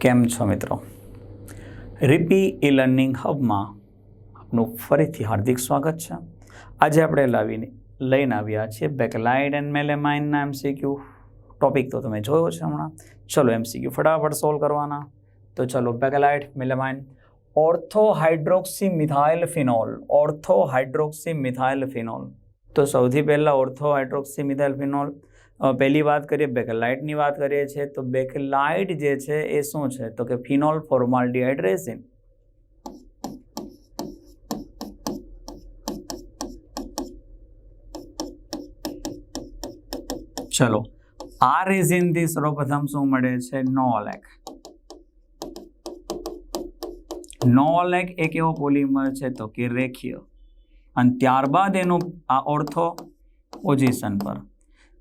કેમ છો મિત્રો? રીપી ઈ લર્નિંગ હબમાં આપનું ફરીથી હાર્દિક સ્વાગત છે. આજે આપણે લાવીને લઈને આવ્યા છીએ બેકલાઇડ એન્ડ મેલેમાઇનના એમસીક્યુ ટોપિક તો તમે જોયો છે હમણાં. ચલો એમસીક્યુ ફટાફટ સોલ્વ કરવાના. તો ચલો bakelite melamine ortho hydroxy methyl phenol ortho hydroxy methyl phenol તો સૌથી પહેલાં ઓર્થો હાઇડ્રોક્સીમિથાઇલ ફિનોલ પહેલી વાત કરીએ, બેકલાઇટની વાત કરીએ છીએ, તો બેકલાઇટ જે છે એ શું છે? તો કે ફિનોલ ફોર્માલ રેઝિન ચલો, આ રેઝિનથી સર્વપ્રથમ શું મળે છે? નોલેક. નોલેક એક એવો પોલિમર છે તો કે રેખીય. અને ત્યારબાદ એનું આ ઓર્થો પોઝિશન પર.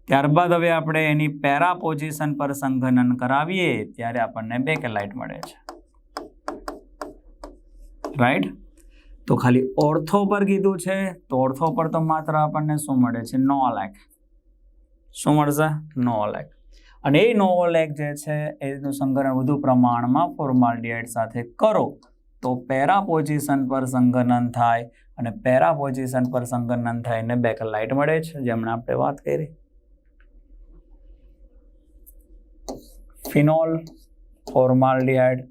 ત્યારબાદ હવે આપણે એની પેરા પોઝિશન પર સંઘનન કરાવીએ, ત્યારે આપણને બેકેલાઇટ મળે છે. રાઈટ તો ખાલી ઓર્થો પર કીધું છે, તો ઓર્થો પર તો માત્ર આપણને શું મળે છે? નો નોલેક શું મળશે? નો નોલેક અને એ નોલેક જે છે, એનું સંઘનન વધુ પ્રમાણમાં ફોર્માલ્ડિહાઇડ સાથે કરો. તો પેરા પોઝિશન પર સંઘનન થાય અને પેરા પોઝિશન પર સંઘનન થઈને બેકલાઇટ મળે છે જેમણે આપણે વાત કરી. ફિનોલ ફોર્માલ્ડિહાઇડ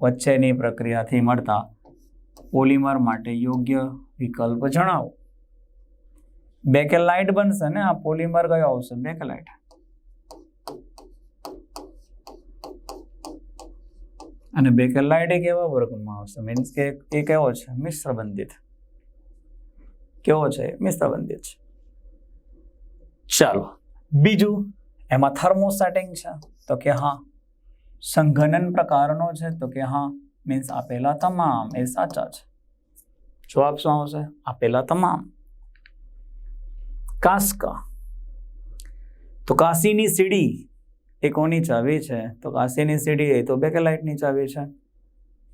વચ્ચેની પ્રક્રિયાથી મળતા પોલિમર માટે યોગ્ય વિકલ્પ જણાવો. બેકેલાઇટ બનશે ને? આ પોલિમર કયો આવશે? બેકેલાઇટ અને બેકેલાઇટ એ કેવા વર્ગમાં આવશે? મીન્સ કે એ કેવો છે? મિશ્ર બંધિત કેવો છે? મિશ્રબંધિત છે. ચાલો. બીજું? એમાં થર્મોસેટિંગ છે. તો કે હા સંઘનન પ્રકારનો છે. તો કે હા મીન્સ આપેલા તમામ. એ સાચા છે. જવાબ શું આવશે? આપેલા તમામ. કાસ્કા. તો કાશીની સીડી એ કોની ચાવી છે? તો કાશીની સીડી એ તો બેકેલાઇટની ચાવી છે.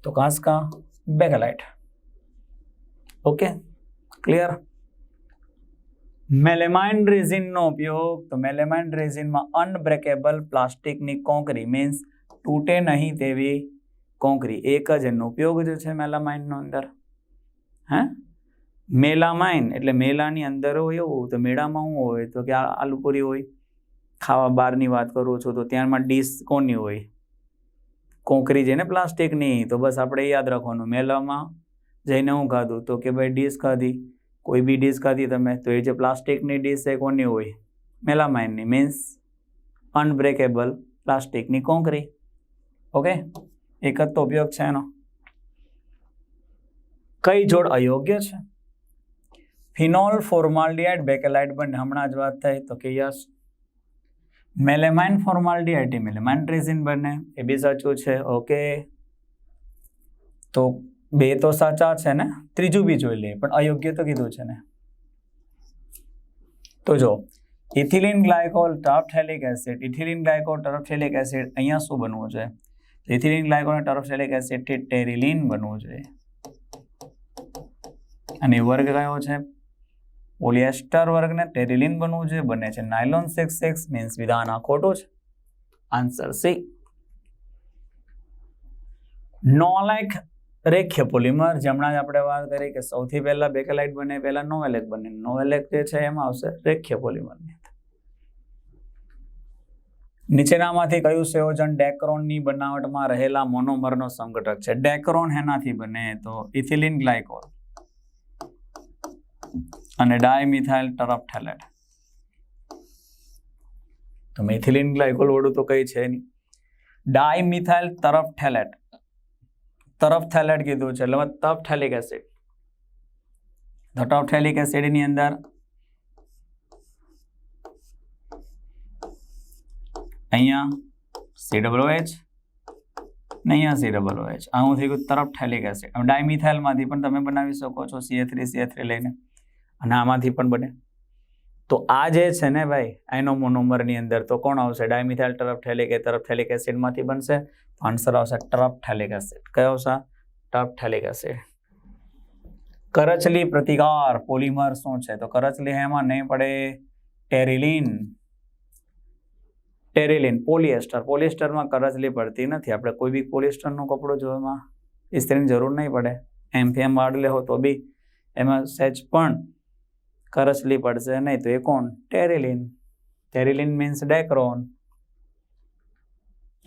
તો કાસ્કા બેકેલાઇટ. ઓકે? ક્લિયર મેલેમાઇન રેઝિનનો ઉપયોગ તો મેલેમાઇન રેઝિનમાં અનબ્રેકેબલ પ્લાસ્ટિકની કોંકરી મીન્સ તૂટે નહીં તેવી કોંકરી એક જ એનો ઉપયોગ જે છે મેલામાઇનનો અંદર. હે? મેલામાઇન એટલે મેલાની અંદર હોય એવું તો મેળામાં શું હોય તો કે આલુપુરી હોય, ખાવા બહારની વાત કરું છું તો ત્યાંમાં ડીશ કોની હોય? કોંકરી છે ને પ્લાસ્ટિકની તો બસ આપણે યાદ રાખવાનું. મેલામાં જઈને હું ખાધું તો કે ભાઈ ડીશ ખાધી. કોઈ બી ડીશ ખાધી તમે, તો એ જે પ્લાસ્ટિકની ડીશ છે કોની હોય? મેલામાઇનની મીન્સ અનબ્રેકેબલ પ્લાસ્ટિકની કોંકરી ઓકે એક જ તો ઉપયોગ છે એનો. કઈ જોડ અયોગ્ય છે? ફિનોલ ફોર્માલ્ડિહાઇડ બેકેલાઇટ બંને. હમણાં જ વાત થઈ તો કે yes. Melamine formaldehyde melamine resin બને, એ બી સાચું છે. ઓકે તો બે તો સાચા છે ને? ત્રીજું બી જોઈ લઈએ, પણ અયોગ્ય તો કીધું છે ને. તો જો, ethylene glycol terephthalic acid, ethylene glycol terephthalic acid અહીંયા શું બનવું છે ઇથિલિન ગ્લાયકોલ ટર્ફથેલિક એસિડથી ટેરિલિન બનવું જોઈએ. અને વર્ગ કયો છે? પોલિએસ્ટર વર્ગને ટેરિલિન બનવું જોઈએ, બને છે નાયલોન સિક્સ સિક્સ મીન્સ વિધાન આ ખોટું છે. આન્સર સી નોલેક રેખ્ય પોલિમર જેમણા જ આપણે વાત કરી કે સૌથી પહેલા બેકેલાઇટ બને, પહેલા નોવેલેક બને. નોવેલેક જે છે એમાં આવશે રેખ્ય પોલિમરની નીચેનામાંથી કયું સંયોજન ડેક્રોનની બનાવટમાં રહેલા મોનોમરનો સંગઠક છે? ડેક્રોન હેનાથી બને તો ઇથિલિન ગ્લાયકોલ અને ડાયમિથાઇલ ટરફથેલેટ તો મિથિલિન ગ્લાયકોલ વડું તો કઈ છે નહીં. ડાયમિથાઇલ ટરફથેલેટ ટરફથેલેટ કીધું છે. એટલે ટફથેલિક એસિડ. ટફથેલિક એસિડની અંદર અહીંયા સી ડબલ એચ ને અહીંયા સી ડબલ એચ હું થઈ ગયું તરફ ઠેલિક એસિડ. ડાયમિથાઇલમાંથી પણ તમે બનાવી શકો છો સીએ થ્રી સીએ થ્રી લઈને. અને આમાંથી પણ બને. તો આ જે છે ને ભાઈ આઈનો મોનોમરની અંદર તો કોણ આવશે? ડાયમિથાઇલ તરફ ઠેલિક, એ તરફ ઠેલિક એસિડમાંથી બનશે. આન્સર આવશે ટ્રફ ઠેલિક એસિડ. કયો આવશે? Trough ઠેલિક acid. કરચલી પ્રતિકાર, પોલિમર શું છે? તો કરચલી એમાં નહીં પડે ટેરિલિન. ટેરિલિન, પોલિએસ્ટર. પોલિએસ્ટરમાં કરચલી પડતી નથી. આપણે કોઈ બી પોલિએસ્ટરનું કપડો જોવામાં ઇસ્ત્રીની જરૂર નહીં પડે. એમ વાળ લેવો તો બી એમાં સહેજ પણ કરચલી પડશે નહીં તો એ કોણ? ટેરેલિન. ટેરેલિન મીન્સ ડેક્રોન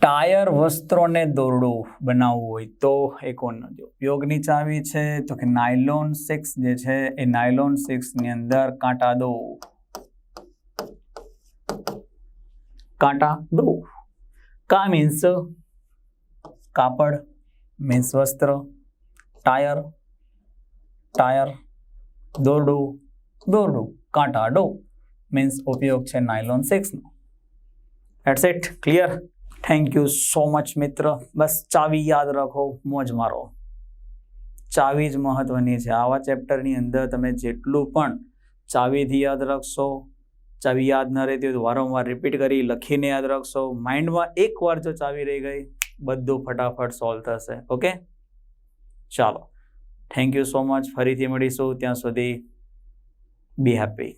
ટાયર વસ્ત્રોને દોરડું બનાવવું હોય તો એ કોણ નથી ઉપયોગની ચાવી છે, તો કે નાયલોન સિક્સ જે છે, એ નાયલોન સિક્સની અંદર કાંટા દો. કાંટા દો. કા મીન્સ કાપડ મીન્સ વસ્ત્ર, ટાયર. ટાયર દોરડું. દોરડું, કાંટા, ડો મીન્સ ઉપયોગ છે નાયલોન સિક્સનો એટ્સ it clear thank you so much મિત્ર. બસ ચાવી યાદ રાખો, મોજ મારો. ચાવી જ મહત્વની છે. આવા ચેપ્ટરની અંદર તમે જેટલું પણ ચાવીથી યાદ રાખશો, ચાવી યાદ ન રહેતી હોય તો વારંવાર રિપીટ કરી લખીને યાદ રાખશો. માઇન્ડમાં એકવાર જો ચાવી રહી ગઈ, બધું ફટાફટ સોલ્વ થશે. ઓકે ચાલો. થેન્ક યુ સો મચ ફરીથી મળીશું. ત્યાં સુધી બી હેપી